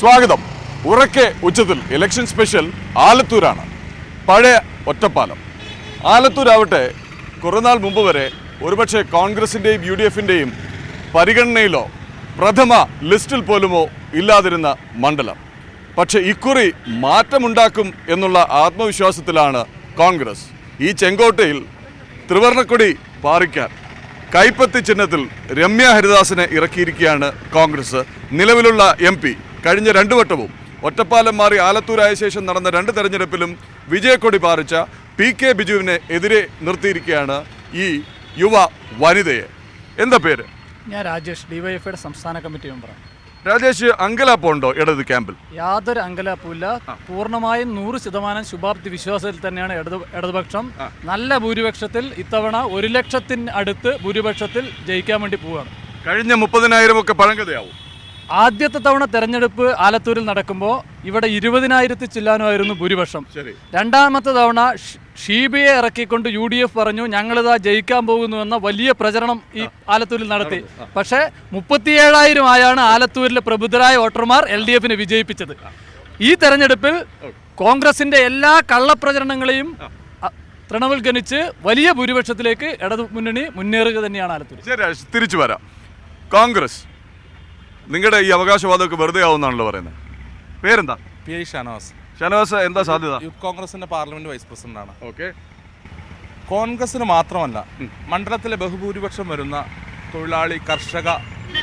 സ്വാഗതം. ഉറക്കെ ഉച്ചത്തിൽ ഇലക്ഷൻ സ്പെഷ്യൽ ആലത്തൂരാണ്. പഴയ ഒറ്റപ്പാലം. ആലത്തൂരാവട്ടെ കുറേനാൾ മുമ്പ് വരെ ഒരുപക്ഷെ കോൺഗ്രസിന്റെയും യു ഡി എഫിന്റെയും പരിഗണനയിലോ പ്രഥമ ലിസ്റ്റിൽ പോലുമോ ഇല്ലാതിരുന്ന മണ്ഡലം. പക്ഷേ ഇക്കുറി മാറ്റമുണ്ടാക്കും എന്നുള്ള ആത്മവിശ്വാസത്തിലാണ് കോൺഗ്രസ്. ഈ ചെങ്കോട്ടയിൽ ത്രിവർണക്കൊടി പാറിക്കാൻ കൈപ്പത്തി ചിഹ്നത്തിൽ രമ്യ ഹരിദാസിനെ ഇറക്കിയിരിക്കുകയാണ് കോൺഗ്രസ്. നിലവിലുള്ള എം കഴിഞ്ഞ രണ്ടു വട്ടവും ഒറ്റപ്പാലം മാറി ആലത്തൂരായ ശേഷം നടന്ന രണ്ട് തെരഞ്ഞെടുപ്പിലും വിജയക്കൊടി പാറിച്ച പി കെ ബിജുവിനെ എതിരെ നിർത്തിയിരിക്കുകയാണ് ഈ യുവ വനിതയെ. എന്താ പേര്? ഞാൻ രാജേഷ് ഡിവൈഎഫ്ഐയുടെ സംസ്ഥാന കമ്മിറ്റി മെമ്പറാണ് രാജേഷ് അങ്കലാപ്പുണ്ടോ ഇടത് ക്യാമ്പിൽ? യാതൊരു അങ്കലാപ്പുമില്ല. പൂർണമായും നൂറ് ശതമാനം ശുഭാപ്തി വിശ്വാസത്തിൽ തന്നെയാണ് ഇടത് ഇടതുപക്ഷം. നല്ല ഭൂരിപക്ഷത്തിൽ ഇത്തവണ ഒരു ലക്ഷത്തിന് അടുത്ത് ഭൂരിപക്ഷത്തിൽ ജയിക്കാൻ വേണ്ടി പോവുകയാണ്. കഴിഞ്ഞ മുപ്പതിനായിരം ഒക്കെ പഴങ്കഥയാവും. ആദ്യത്തെ തവണ തെരഞ്ഞെടുപ്പ് ആലത്തൂരിൽ നടക്കുമ്പോൾ ഇവിടെ ഇരുപതിനായിരത്തി ചില്ലാനുമായിരുന്നു ഭൂരിപക്ഷം. രണ്ടാമത്തെ തവണ ഷീബിയെ ഇറക്കിക്കൊണ്ട് യു ഡി എഫ് പറഞ്ഞു ഞങ്ങളിതാ ജയിക്കാൻ പോകുന്നുവെന്ന വലിയ പ്രചരണം ഈ ആലത്തൂരിൽ നടത്തി. പക്ഷേ മുപ്പത്തിയേഴായിരം ആയാണ് ആലത്തൂരിലെ പ്രബുദ്ധരായ വോട്ടർമാർ എൽ ഡി എഫിനെ വിജയിപ്പിച്ചത്. ഈ തെരഞ്ഞെടുപ്പിൽ കോൺഗ്രസിന്റെ എല്ലാ കള്ളപ്രചരണങ്ങളെയും തൃണമൂൽ ഗണിച്ച് വലിയ ഭൂരിപക്ഷത്തിലേക്ക് ഇടതു മുന്നണി മുന്നേറുക തന്നെയാണ് ആലത്തൂർ. തിരിച്ചു വരാം. കോൺഗ്രസ്. നിങ്ങളുടെ ഈ അവകാശവാദമൊക്കെ വെറുതെ ആവുന്നാണല്ലോ പറയുന്നത് പേരെന്താ? P I Shanavas. ഷനവാസ് എന്താ സാധ്യത? യൂത്ത് കോൺഗ്രസിന്റെ പാർലമെന്റ് വൈസ് പ്രസിഡന്റ് ആണ് ഓക്കെ. കോൺഗ്രസിന് മാത്രമല്ല മണ്ഡലത്തിലെ ബഹുഭൂരിപക്ഷം വരുന്ന തൊഴിലാളി കർഷക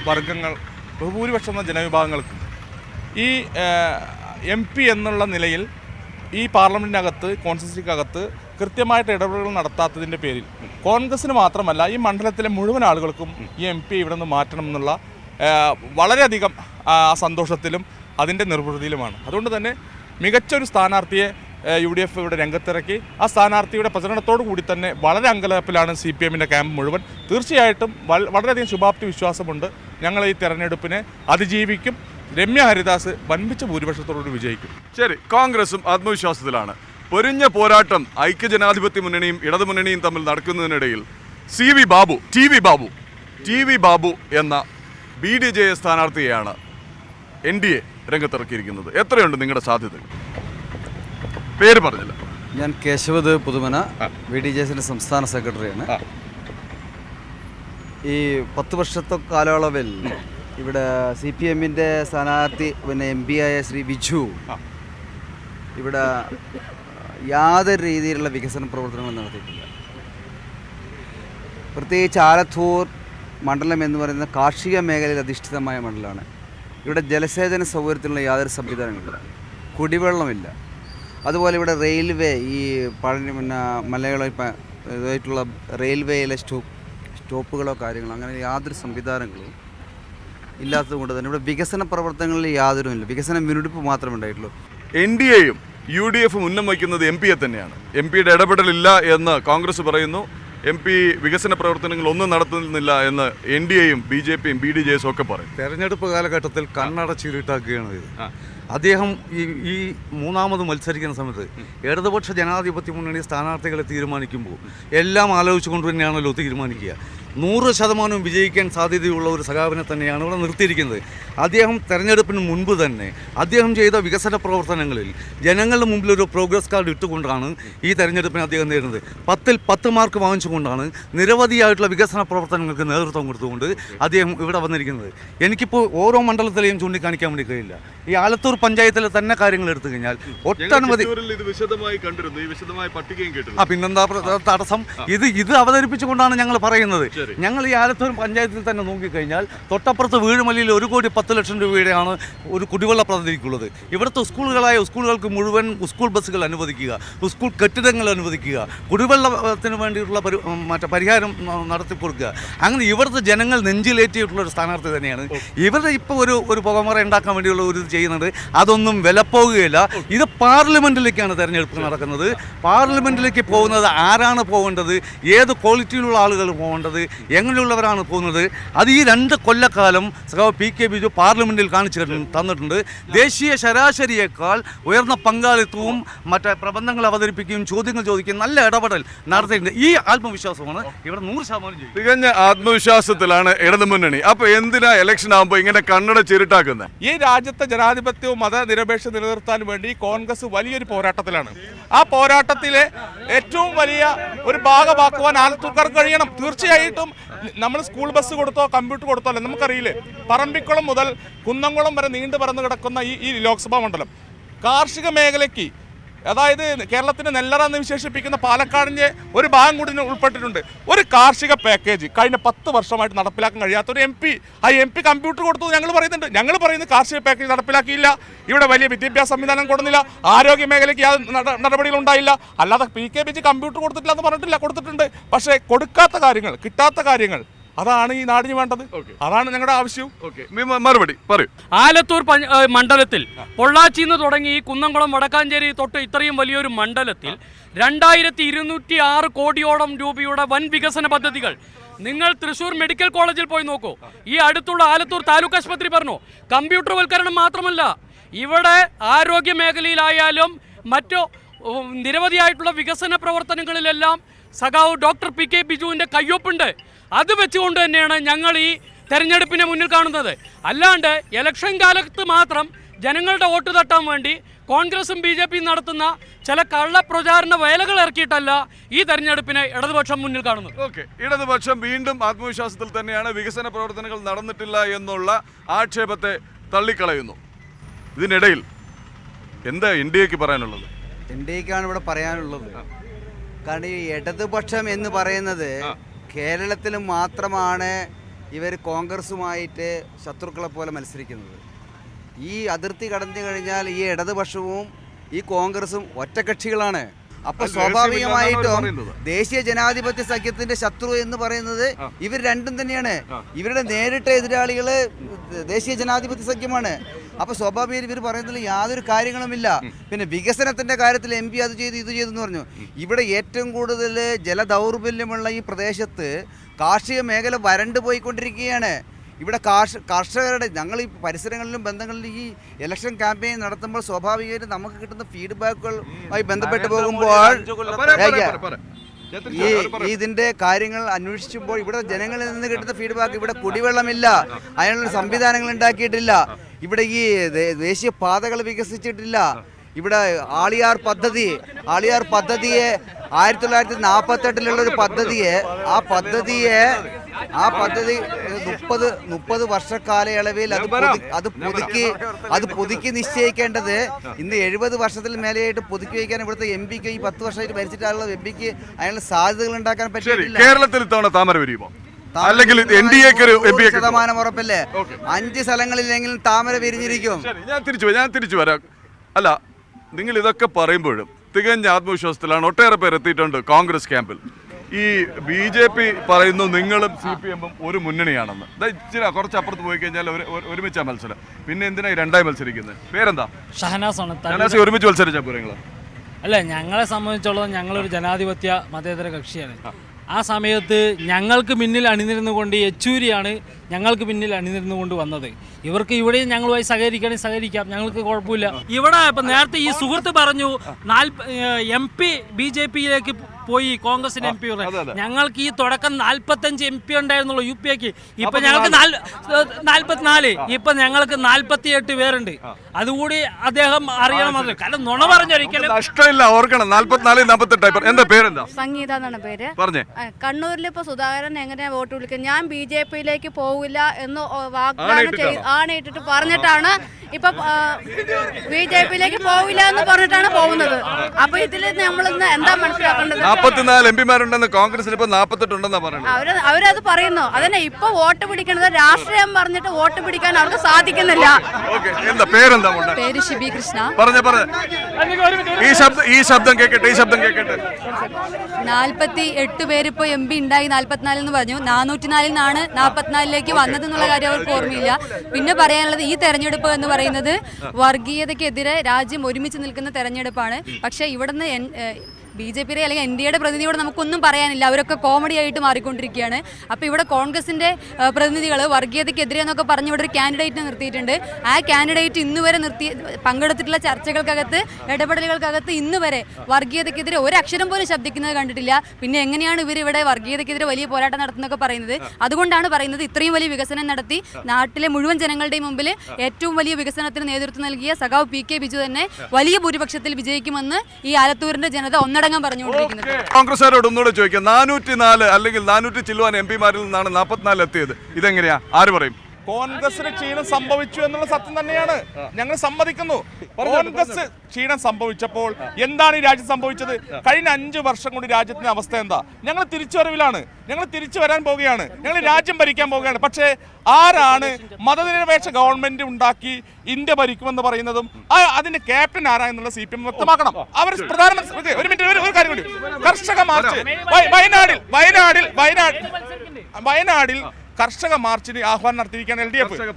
വർഗങ്ങൾ ബഹുഭൂരിപക്ഷം എന്ന ജനവിഭാഗങ്ങൾക്ക് ഈ എം പി എന്നുള്ള നിലയിൽ ഈ പാർലമെന്റിനകത്ത് കോൺസ്റ്റിറ്റ്യൂൻസിക്കകത്ത് കൃത്യമായിട്ട് ഇടപെടലുകൾ നടത്താത്തതിന്റെ പേരിൽ കോൺഗ്രസിന് മാത്രമല്ല ഈ മണ്ഡലത്തിലെ മുഴുവൻ ആളുകൾക്കും ഈ എം പി ഇവിടെ നിന്ന് മാറ്റണം എന്നുള്ള വളരെയധികം സന്തോഷത്തിലും അതിന്റെ നിർവൃതിയിലുമാണ്. അതുകൊണ്ട് തന്നെ മികച്ചൊരു സ്ഥാനാർത്ഥിയെ യു ഡി എഫ് ഇവിടെ രംഗത്തിറക്കി. ആ സ്ഥാനാർത്ഥിയുടെ പ്രചരണത്തോടു കൂടി തന്നെ വളരെ അങ്കലാപ്പിലാണ് സി പി എമ്മിന്റെ ക്യാമ്പ് മുഴുവൻ. തീർച്ചയായിട്ടും വളരെയധികം ശുഭാപ്തി വിശ്വാസമുണ്ട്. ഞങ്ങൾ ഈ തെരഞ്ഞെടുപ്പിനെ അതിജീവിക്കും. രമ്യ ഹരിദാസ് വൻപിച്ച ഭൂരിപക്ഷത്തോടുകൂടി വിജയിക്കും. ശരി കോൺഗ്രസും ആത്മവിശ്വാസത്തിലാണ്. പൊരിഞ്ഞ പോരാട്ടം ഐക്യജനാധിപത്യ മുന്നണിയും ഇടതുമുന്നണിയും തമ്മിൽ നടക്കുന്നതിനിടയിൽ C V Babu T V Babu T V Babu എന്ന ബി ഡി ജെ എസ് സ്ഥാനാർത്ഥിയെയാണ് എൻ ഡി എ രംഗത്തിറക്കിയിരിക്കുന്നത്. എത്രയുണ്ട് നിങ്ങളുടെ സാധ്യത പേര് പറഞ്ഞില്ല. ഞാൻ Keshavath Puthumana B D J എസിന്റെ സംസ്ഥാന സെക്രട്ടറിയാണ്. ഈ പത്ത് വർഷത്തെ കാലയളവിൽ ഇവിടെ സി പി എമ്മിന്റെ സ്ഥാനാർത്ഥി പിന്നെ എം പി ആയ ശ്രീ വിജു ഇവിടെ യാതൊരു രീതിയിലുള്ള വികസന പ്രവർത്തനങ്ങളും നടത്തിയിട്ടില്ല. പ്രത്യേകിച്ച് ആലത്തൂർ മണ്ഡലം എന്ന് പറയുന്നത് കാർഷിക മേഖലയിൽ അധിഷ്ഠിതമായ മണ്ഡലമാണ്. ഇവിടെ ജലസേചന സൗകര്യത്തിനുള്ള യാതൊരു സംവിധാനങ്ങളില്ല കുടിവെള്ളമില്ല. അതുപോലെ ഇവിടെ റെയിൽവേ ഈ പഴനി പിന്നെ മലയാളം ഇതായിട്ടുള്ള റെയിൽവേയിലെ സ്റ്റോപ്പ് സ്റ്റോപ്പുകളോ കാര്യങ്ങളോ അങ്ങനെ യാതൊരു സംവിധാനങ്ങളും ഇല്ലാത്തത് കൊണ്ട് തന്നെ ഇവിടെ വികസന പ്രവർത്തനങ്ങളിൽ യാതൊരുമില്ല വികസന മുന്നെടുപ്പ് മാത്രമേ ഉണ്ടായിട്ടുള്ളൂ. എൻ ഡി എയും യു ഡി എഫും ഉന്നം വയ്ക്കുന്നത് എം പിയെ തന്നെയാണ്. എം പിയുടെ ഇടപെടലില്ല എന്ന് കോൺഗ്രസ് പറയുന്നു. എം പി വികസന പ്രവർത്തനങ്ങൾ ഒന്നും നടത്തുന്നില്ല എന്ന് എൻ ഡി എയും ബി ജെ പിയും ബി ഡി ജെ എസും ഒക്കെ പറയും. തെരഞ്ഞെടുപ്പ് കാലഘട്ടത്തിൽ കണ്ണടച്ചിരുട്ടാക്കുകയാണ് ഇത്. അദ്ദേഹം ഈ ഈ മൂന്നാമത് മത്സരിക്കുന്ന സമയത്ത് ഇടതുപക്ഷ ജനാധിപത്യ മുന്നണി സ്ഥാനാർത്ഥികളെ തീരുമാനിക്കുമ്പോൾ എല്ലാം ആലോചിച്ചുകൊണ്ട് തന്നെയാണല്ലോ തീരുമാനിക്കുക. നൂറ് ശതമാനവും വിജയിക്കാൻ സാധ്യതയുള്ള ഒരു സഖാവിനെ തന്നെയാണ് ഇവിടെ നിർത്തിയിരിക്കുന്നത്. അദ്ദേഹം തെരഞ്ഞെടുപ്പിന് മുൻപ് തന്നെ അദ്ദേഹം ചെയ്ത വികസന പ്രവർത്തനങ്ങളിൽ ജനങ്ങളുടെ മുമ്പിൽ ഒരു പ്രോഗ്രസ് കാർഡ് ഇട്ടുകൊണ്ടാണ് ഈ തെരഞ്ഞെടുപ്പിന് അദ്ദേഹം നേടുന്നത് പത്തിൽ പത്ത് മാർക്ക് വാങ്ങിച്ചുകൊണ്ടാണ് നിരവധിയായിട്ടുള്ള വികസന പ്രവർത്തനങ്ങൾക്ക് നേതൃത്വം കൊടുത്തുകൊണ്ട് അദ്ദേഹം ഇവിടെ വന്നിരിക്കുന്നത്. എനിക്കിപ്പോൾ ഓരോ മണ്ഡലത്തിലെയും ചൂണ്ടിക്കാണിക്കാൻ വേണ്ടി കഴിയില്ല ഈ ആലത്തൂർ പഞ്ചായത്തിലെ തന്നെ കാര്യങ്ങൾ എടുത്തു കഴിഞ്ഞാൽ ഒട്ടനവധി വിശദമായി കണ്ടിരുന്നു. ഈ വിശദമായ പട്ടികയും ആ പിന്നെന്താ തടസ്സം? ഇത് ഇത് അവതരിപ്പിച്ചുകൊണ്ടാണ് ഞങ്ങൾ പറയുന്നത്. ഞങ്ങൾ ഈ ആലത്തൂർ പഞ്ചായത്തിൽ തന്നെ നോക്കിക്കഴിഞ്ഞാൽ തൊട്ടപ്പുറത്ത് വീഴുമലയിൽ ഒരു കോടി പത്ത് ലക്ഷം രൂപയുടെയാണ് ഒരു കുടിവെള്ള പദ്ധതിക്കുള്ളത്. ഇവിടുത്തെ സ്കൂളുകളായ സ്കൂളുകൾക്ക് മുഴുവൻ സ്കൂൾ ബസ്സുകൾ അനുവദിക്കുക സ്കൂൾ കെട്ടിടങ്ങൾ അനുവദിക്കുക കുടിവെള്ളത്തിന് വേണ്ടിയിട്ടുള്ള മറ്റേ പരിഹാരം ന- നടത്തി കൊടുക്കുക അങ്ങനെ ഇവിടുത്തെ ജനങ്ങൾ നെഞ്ചിലേറ്റിയിട്ടുള്ള ഒരു സ്ഥാനാർത്ഥി തന്നെയാണ്. ഇവരുടെ ഇപ്പോൾ ഒരു ഒരു പുകമറ ഉണ്ടാക്കാൻ വേണ്ടിയുള്ള ഒരു ഇത് ചെയ്യുന്നുണ്ട്. അതൊന്നും വിലപ്പോകുകയില്ല. ഇത് പാർലമെന്റിലേക്കാണ് തിരഞ്ഞെടുപ്പ് നടക്കുന്നത്. പാർലമെന്റിലേക്ക് പോകുന്നത് ആരാണ് പോകേണ്ടത്? ഏത് ക്വാളിറ്റിയിലുള്ള ആളുകൾ പോകേണ്ടത്? എങ്ങനെയുള്ളവരാണ് പോകുന്നത്? അത് ഈ രണ്ട് കൊല്ലക്കാലം സഖാവ് പി കെ ബിജു പാർലമെന്റിൽ കാണിച്ചു തന്നിട്ടുണ്ട്. ദേശീയ ശരാശരിയേക്കാൾ ഉയർന്ന പങ്കാളിത്തവും മറ്റേ പ്രബന്ധങ്ങൾ അവതരിപ്പിക്കുകയും ചോദ്യങ്ങൾ ചോദിക്കുകയും നല്ല ഇടപെടൽ നടത്തിയിട്ടുണ്ട്. ഈ ആത്മവിശ്വാസമാണ് ഇവിടെ നൂറ് ശതമാനം തികഞ്ഞ ആത്മവിശ്വാസത്തിലാണ് ഇടതുമുന്നണി അപ്പോൾ എന്തിനാ ഇലക്ഷൻ ആകുമ്പോൾ ഇങ്ങനെ കണ്ണട ചിരുട്ടാക്കുന്നത് ഈ രാജ്യത്തെ ജനാധിപത്യവും മതനിരപേക്ഷ നിലനിർത്താൻ വേണ്ടി കോൺഗ്രസ് വലിയൊരു പോരാട്ടത്തിലാണ്. ആ പോരാട്ടത്തിലെ ഏറ്റവും വലിയ ഒരു ഭാഗമാക്കുവാൻ ആലത്തൂക്കാർ കഴിയണം. തീർച്ചയായിട്ടും നമ്മൾ സ്കൂൾ ബസ് കൊടുത്തോ കമ്പ്യൂട്ടർ കൊടുത്തോ അല്ല? നമുക്കറിയില്ലേ? പറമ്പിക്കുളം മുതൽ കുന്നംകുളം വരെ നീണ്ടു പറന്ന് കിടക്കുന്ന ഈ ഈ ലോക്സഭാ മണ്ഡലം. കാർഷിക മേഖലയ്ക്ക് അതായത് കേരളത്തിന്റെ നെല്ലറ എന്ന് വിശേഷിപ്പിക്കുന്ന പാലക്കാടിന്റെ ഒരു ഭാഗം കൂടി ഉൾപ്പെട്ടിട്ടുണ്ട്. ഒരു കാർഷിക പാക്കേജ് കഴിഞ്ഞ പത്ത് വർഷമായിട്ട് നടപ്പിലാക്കാൻ കഴിയാത്ത ഒരു എം പി ആ എം പി കമ്പ്യൂട്ടർ കൊടുത്തു ഞങ്ങൾ പറയുന്നുണ്ട്. ഞങ്ങൾ പറയുന്നത് കാർഷിക പാക്കേജ് നടപ്പിലാക്കിയില്ല. ഇവിടെ വലിയ വിദ്യാഭ്യാസ സംവിധാനം കൊടുന്നില്ല ആരോഗ്യ മേഖലയ്ക്ക് നടപടികൾ ഉണ്ടായില്ല. അല്ലാതെ P K B G computer കൊടുത്തിട്ടില്ല എന്ന് പറഞ്ഞിട്ടില്ല കൊടുത്തിട്ടുണ്ട്. പക്ഷേ കൊടുക്കാത്ത കാര്യങ്ങൾ കിട്ടാത്ത കാര്യങ്ങൾ അതാണ് ഈ നാടിന് വേണ്ടത്. അതാണ് ഞങ്ങളുടെ ആവശ്യവും മറുപടി പറയൂ. ആലത്തൂർ മണ്ഡലത്തിൽ പൊള്ളാച്ചി നിന്ന് തുടങ്ങി ഈ കുന്നംകുളം വടക്കാഞ്ചേരി തൊട്ട് ഇത്രയും വലിയൊരു മണ്ഡലത്തിൽ രണ്ടായിരത്തി ഇരുന്നൂറ്റി ആറ് കോടിയോളം രൂപയുടെ വൻ വികസന പദ്ധതികൾ. നിങ്ങൾ തൃശൂർ മെഡിക്കൽ കോളേജിൽ പോയി നോക്കൂ. ഈ അടുത്തുള്ള ആലത്തൂർ താലൂക്ക് ആശുപത്രി പറഞ്ഞു കമ്പ്യൂട്ടർവൽക്കരണം മാത്രമല്ല ഇവിടെ ആരോഗ്യ മേഖലയിലായാലും മറ്റു നിരവധിയായിട്ടുള്ള വികസന പ്രവർത്തനങ്ങളിലെല്ലാം സഖാവ് ഡോക്ടർ പി കെ ബിജുവിന്റെ കയ്യൊപ്പുണ്ട്. അത് വെച്ചുകൊണ്ട് തന്നെയാണ് ഞങ്ങൾ ഈ തെരഞ്ഞെടുപ്പിനെ മുന്നിൽ കാണുന്നത്. അല്ലാണ്ട് ഇലക്ഷൻ കാലത്ത് മാത്രം ജനങ്ങളുടെ വോട്ട് തട്ടാൻ വേണ്ടി കോൺഗ്രസും ബി ജെ പിയും നടത്തുന്ന ചില കള്ള പ്രചാരണ വേലകൾ ഇറക്കിയിട്ടല്ല ഈ തെരഞ്ഞെടുപ്പിനെ ഇടതുപക്ഷം മുന്നിൽ കാണുന്നത്. ഓക്കെ. ഇടതുപക്ഷം വീണ്ടും ആത്മവിശ്വാസത്തിൽ തന്നെയാണ് വികസന പ്രവർത്തനങ്ങൾ നടന്നിട്ടില്ല എന്നുള്ള ആക്ഷേപത്തെ തള്ളിക്കളയുന്നു. ഇതിനിടയിൽ എന്താ എൻ ഡി എക്ക് പറയാനുള്ളത്? എൻ ഡി എക്കാണ് ഇവിടെ പറയാനുള്ളത്. കാരണം ഈ ഇടതുപക്ഷം എന്ന് പറയുന്നത് കേരളത്തിൽ മാത്രമാണ് ഇവർ കോൺഗ്രസുമായിട്ട് ശത്രുക്കളെ പോലെ മത്സരിക്കുന്നത്. ഈ അതിർത്തി കടന്നു കഴിഞ്ഞാൽ ഈ ഇടതുപക്ഷവും ഈ കോൺഗ്രസും ഒറ്റകക്ഷികളാണ്. അപ്പൊ അത് സ്വാഭാവികമായിട്ടും ദേശീയ ജനാധിപത്യ സഖ്യത്തിന്റെ ശത്രു എന്ന് പറയുന്നത് ഇവർ രണ്ടും തന്നെയാണ്. ഇവരുടെ നേരിട്ട എതിരാളികൾ ദേശീയ ജനാധിപത്യ സഖ്യമാണ്. അപ്പൊ സ്വാഭാവികം ഇവർ പറയുന്നതിൽ യാതൊരു കാര്യങ്ങളുമില്ല. പിന്നെ വികസനത്തിന്റെ കാര്യത്തിൽ എം പി അത് ചെയ്ത് ഇത് ചെയ്തെന്ന് പറഞ്ഞു. ഇവിടെ ഏറ്റവും കൂടുതൽ ജലദൗർബല്യമുള്ള ഈ പ്രദേശത്ത് കാർഷിക മേഖല വരണ്ടു പോയിക്കൊണ്ടിരിക്കുകയാണ്. ഇവിടെ കാർഷ കർഷകരുടെ ഞങ്ങൾ ഈ പരിസരങ്ങളിലും ബന്ധങ്ങളിലും ഈ ഇലക്ഷൻ ക്യാമ്പയിൻ നടത്തുമ്പോൾ സ്വാഭാവികമായിട്ടും നമുക്ക് കിട്ടുന്ന ഫീഡ്ബാക്കുകളുമായി ബന്ധപ്പെട്ട് പോകുമ്പോൾ ഈ ഈ ഇതിന്റെ കാര്യങ്ങൾ അന്വേഷിക്കുമ്പോൾ ഇവിടെ ജനങ്ങളിൽ നിന്ന് കിട്ടുന്ന ഫീഡ്ബാക്ക് ഇവിടെ കുടിവെള്ളമില്ല. അതിനുള്ള സംവിധാനങ്ങൾ ഉണ്ടാക്കിയിട്ടില്ല. ഇവിടെ ഈ ദേശീയ പാതകൾ വികസിച്ചിട്ടില്ല. ഇവിടെ ആളിയാർ പദ്ധതി ആളിയാർ പദ്ധതിയെ ആയിരത്തി തൊള്ളായിരത്തി നാൽപ്പത്തെട്ടിലുള്ള ഒരു പദ്ധതിയെ ആ പദ്ധതിയെ ആ പദ്ധതി മുപ്പത് മുപ്പത് വർഷ കാലയളവിൽ അത് അത് പുതുക്കി അത് പുതുക്കി നിശ്ചയിക്കേണ്ടത് ഇന്ന് എഴുപത് വർഷത്തിൽ മേലെയായിട്ട് പുതുക്കി വയ്ക്കാൻ ഇവിടുത്തെ എം പിക്ക് ഈ പത്ത് വർഷമായിട്ട് ഭരിച്ചിട്ടുള്ള എം പിക്ക് അതിനുള്ള സാധ്യതകൾ ഉണ്ടാക്കാൻ പറ്റില്ല കേരളത്തിൽ ഇത്തവണ താമര വിരിയുമോ അല്ലെങ്കിൽ എൻ ഡി എക്ക് ഒരു എം പി നൂറ് ശതമാനം ഉറപ്പല്ലേ? അഞ്ച് സ്ഥലങ്ങളിലെങ്കിലും താമര വിരിഞ്ഞിരിക്കും. ഞാൻ തിരിച്ചു ഞാൻ തിരിച്ചു വരാം. അല്ല നിങ്ങൾ ഇതൊക്കെ പറയുമ്പോഴും തികഞ്ഞ ആത്മവിശ്വാസത്തിലാണ് ഒട്ടേറെ പേർ എത്തിയിട്ടുണ്ട് കോൺഗ്രസ് ക്യാമ്പിൽ. ഈ ബി ജെ പി പറയുന്നു നിങ്ങളും സി പി എമ്മും ഒരു മുന്നണിയാണെന്ന്. ദാ ഇച്ചിരി കുറച്ച് അപ്പുറത്ത് പോയി കഴിഞ്ഞാൽ ഒരു ഒരു- ഒരുമിച്ചാ മത്സരം. പിന്നെ എന്തിനാ ഈ രണ്ടായി മത്സരിക്കുന്നത്? പേരെന്താ? ഷഹനാസാണ്. ജനാസി ഒരുമിച്ച് മത്സരിച്ചാ പോരെ അല്ല ഞങ്ങളെ സംബന്ധിച്ചോളം ഞങ്ങളൊരു ജനാധിപത്യ മതേതര കക്ഷിയാണ്. ആ സമയത്ത് ഞങ്ങൾക്ക് മുന്നിൽ അണിനിരുന്നുകൊണ്ട് യെച്ചൂരിയാണ് ഞങ്ങൾക്ക് പിന്നിൽ അണിനിരുന്നുകൊണ്ട് വന്നത്. ഇവർക്ക് ഇവിടെയും ഞങ്ങളുമായി സഹകരിക്കണേ സഹകരിക്കാം. ഞങ്ങൾക്ക് കുഴപ്പമില്ല. ഇവിടെ ഇപ്പം നേരത്തെ ഈ സുഹൃത്ത് പറഞ്ഞു നാൽപ്പ എം പി ബി ജെ പിയിലേക്ക് പോയി കോൺഗ്രസിന്റെ എം പി ഞങ്ങൾക്ക് ഈ തുടക്കം നാൽപ്പത്തഞ്ച് എം പി ഉണ്ടായിരുന്നുള്ളൂ യു പി എക്ക് ഇപ്പൊ ഞങ്ങൾക്ക് നാൽപ്പത്തിനാല് ഇപ്പൊ ഞങ്ങൾക്ക് നാൽപ്പത്തി എട്ട് പേരുണ്ട് അതുകൂടി അദ്ദേഹം അറിയണമെന്നല്ലോ കാരണം നുണ പറഞ്ഞൊരിക്കലും നഷ്ടമില്ല ഓർക്കണം. നാല്പത്തിനാല് നാൽപ്പത്തെട്ട് എന്താ പേരെന്താ സംഗീത എന്നാണ് പേര്. പറഞ്ഞേ. കണ്ണൂരിൽ ഇപ്പൊ സുധാകരൻ എങ്ങനെയാ വോട്ട് വിളിക്കുന്നത് ഞാൻ ബി ജെ പിയിലേക്ക് പോകില്ല എന്ന് വാഗ്ദാനം ആണ് ചെയ്ത് ആണയിട്ടിട്ട് പറഞ്ഞിട്ടാണ് ഇപ്പൊ ബി ജെ പിയിലേക്ക് പോവില്ല എന്ന് പറഞ്ഞിട്ടാണ് പോകുന്നത്. അപ്പൊ ഇതിൽ നമ്മൾ എന്താ മനസ്സിലാക്കേണ്ടത്? നാൽപ്പത്തിനാല് എം പിമാരുണ്ടെന്ന് കോൺഗ്രസിന് ഇപ്പൊ നാൽപ്പത്തെട്ട് ഉണ്ടെന്നാ പറയുന്നത്. അവർ അവരത് പറയുന്നു. അതന്നെ ഇപ്പൊ വോട്ട് പിടിക്കണത് രാഷ്ട്രീയം പറഞ്ഞിട്ട് വോട്ട് പിടിക്കാൻ അവർക്ക് സാധിക്കുന്നില്ല. ഓക്കെ എന്താ പേരെന്താ പേര് ഷിബി കൃഷ്ണ. പറഞ്ഞ പറഞ്ഞ. ഈ ശബ്ദം ഈ ശബ്ദം കേക്കട്ടെ ഈ ശബ്ദം കേക്കട്ടെ. നാൽപ്പത്തി എട്ട് പേര് ഇപ്പോൾ എം പി ഉണ്ടായി നാൽപ്പത്തിനാലിൽ എന്ന് പറഞ്ഞു. നാനൂറ്റിനാലിൽ നിന്നാണ് നാൽപ്പത്തിനാലിലേക്ക് വന്നത് എന്നുള്ള കാര്യം അവർക്ക് ഓർമ്മയില്ല. പിന്നെ പറയാനുള്ളത് ഈ തെരഞ്ഞെടുപ്പ് എന്ന് പറയുന്നത് വർഗീയതയ്ക്കെതിരെ രാജ്യം ഒരുമിച്ച് നിൽക്കുന്ന തെരഞ്ഞെടുപ്പാണ്. പക്ഷേ ഇവിടുന്ന് ബി ജെ പിയുടെ അല്ലെങ്കിൽ എൻ ഡി എയുടെ പ്രതിനിധിയോട് നമുക്കൊന്നും പറയാനില്ല. അവരൊക്കെ കോമഡി ആയിട്ട് മാറിക്കൊണ്ടിരിക്കുകയാണ്. അപ്പോൾ ഇവിടെ കോൺഗ്രസിന്റെ പ്രതിനിധികൾ വർഗീയതയ്ക്കെതിരെ എന്നൊക്കെ പറഞ്ഞ് ഇവിടെ ഒരു കാൻഡിഡേറ്റിനെ നിർത്തിയിട്ടുണ്ട്. ആ കാൻഡിഡേറ്റ് ഇന്ന് വരെ നിർത്തി പങ്കെടുത്തിട്ടുള്ള ചർച്ചകൾക്കകത്ത് ഇടപെടലുകൾക്കകത്ത് ഇന്ന് വരെ വർഗീയതയ്ക്കെതിരെ ഒരു അക്ഷരം പോലും ശബ്ദിക്കുന്നത് കണ്ടിട്ടില്ല. പിന്നെ എങ്ങനെയാണ് ഇവർ ഇവിടെ വർഗീയതയ്ക്കെതിരെ വലിയ പോരാട്ടം നടത്തുന്നതൊക്കെ പറയുന്നത്? അതുകൊണ്ടാണ് പറയുന്നത് ഇത്രയും വലിയ വികസനം നടത്തി നാട്ടിലെ മുഴുവൻ ജനങ്ങളുടെയും മുമ്പിൽ ഏറ്റവും വലിയ വികസനത്തിന് നേതൃത്വം നൽകിയ സഖാവ് പി കെ ബിജു തന്നെ വലിയ ഭൂരിപക്ഷത്തിൽ വിജയിക്കുമെന്ന് ഈ ആലത്തൂരിന്റെ ജനത ഒന്നടങ്കം പറഞ്ഞുകൊണ്ടിരിക്കുന്നത്. കോൺഗ്രസ്സുകാരോട് ഒന്നുകൂടെ ചോദിക്കാം. നാനൂറ്റി നാല് അല്ലെങ്കിൽ നാനൂറ്റി ചില്ലുവാൻ എം പിമാരിൽ നിന്നാണ് നാൽപ്പത്തിനാല് എത്തിയത്. ഇതെങ്ങനെയാ? ആര് പറയും? കോൺഗ്രസിന് ക്ഷീണം സംഭവിച്ചു എന്നുള്ള സത്യം തന്നെയാണ്. ഞങ്ങൾ സമ്മതിക്കുന്നു. കോൺഗ്രസ് ക്ഷീണം സംഭവിച്ചപ്പോൾ എന്താണ് ഈ രാജ്യം സംഭവിച്ചത്? കഴിഞ്ഞ അഞ്ചു വർഷം കൊണ്ട് രാജ്യത്തിന്റെ അവസ്ഥ എന്താ? ഞങ്ങൾ തിരിച്ചുവരവിലാണ്. ഞങ്ങൾ തിരിച്ചു വരാൻ പോവുകയാണ്. ഞങ്ങൾ രാജ്യം ഭരിക്കാൻ പോവുകയാണ്. പക്ഷേ ആരാണ് മതനിരപേക്ഷ ഗവൺമെന്റ് ഉണ്ടാക്കി ഇന്ത്യ ഭരിക്കുമെന്ന് പറയുന്നതും അതിന്റെ ക്യാപ്റ്റൻ ആരാ എന്നുള്ള സി പി എം വ്യക്തമാക്കണം. അവർ പ്രധാനമന്ത്രി ഒരു മിനിറ്റ് ഒരു- കാര്യം കൂടി. കർഷക മാർച്ച്. വയ- വയനാടിൽ വയനാടിൽ വയനാട് വയനാടിൽ കർഷക മാർച്ചിന് ആഹ്വാനം നടത്തിയിരിക്കുകയാണ് L D F